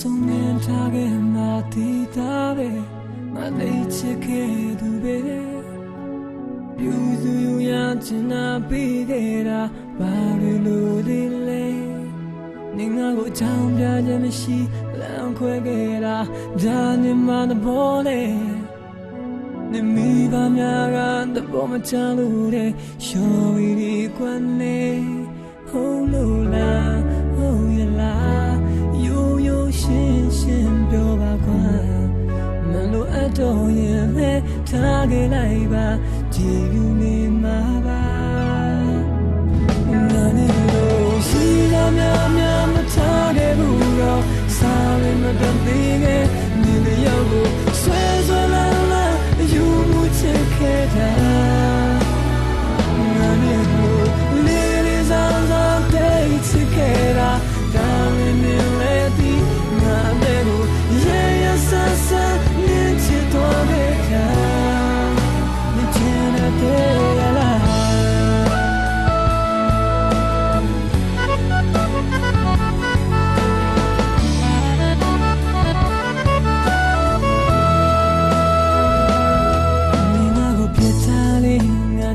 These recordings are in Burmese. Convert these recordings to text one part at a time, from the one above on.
ဆုံးမြင်ထားခဲ့မှတည်တာပဲမလေးချစ်ခဲ့သူပဲပြူစုရချင်နာပြီးခဲ့တာဘာလို့ဒီလဲနေငါကိုချောင်းပြခြင်းမရှိလမ်းခွဲခဲ့တာဒါနေမှသဘောလဲနေမိပါများကသဘောမချလို့တဲ့ရှော ရှင်းပြောပါကွာမလို့အတော့ရင်လဲထားခဲ့လိုက်ပါကြည်ယူနေမှာပါငါနဲ့လို့ရှိလာများများမထားခဲ့ဘူးတော့စားရမတတ်သေးခဲ့နေလျောက်ကိုဆွဲ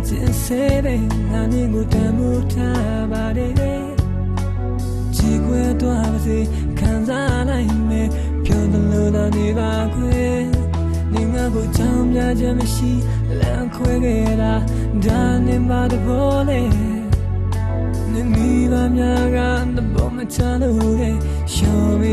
ကျင်စေတဲ့ငါမြင်ကိုတမှုထားပါတယ်ချီခွဲသွားပါစေခံစားနိုင်မယ်ပြောသလိုသာနေပါခွေနေငါကိုချောင်းပြခြင်းမရှိလမ်းခွဲခဲ့တာဒါနဲ့မတဘောလေနေမိပါများကတဘောမချလို့ရဲ့ရှော်ပြီ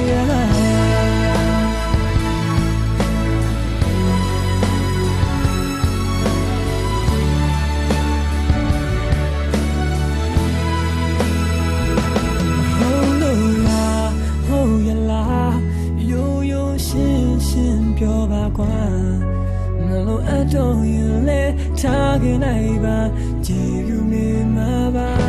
ကွာမလို့အတော့ရင်လဲထားခဲ့လိုက်ပါကြည်ယူနေမှာပါ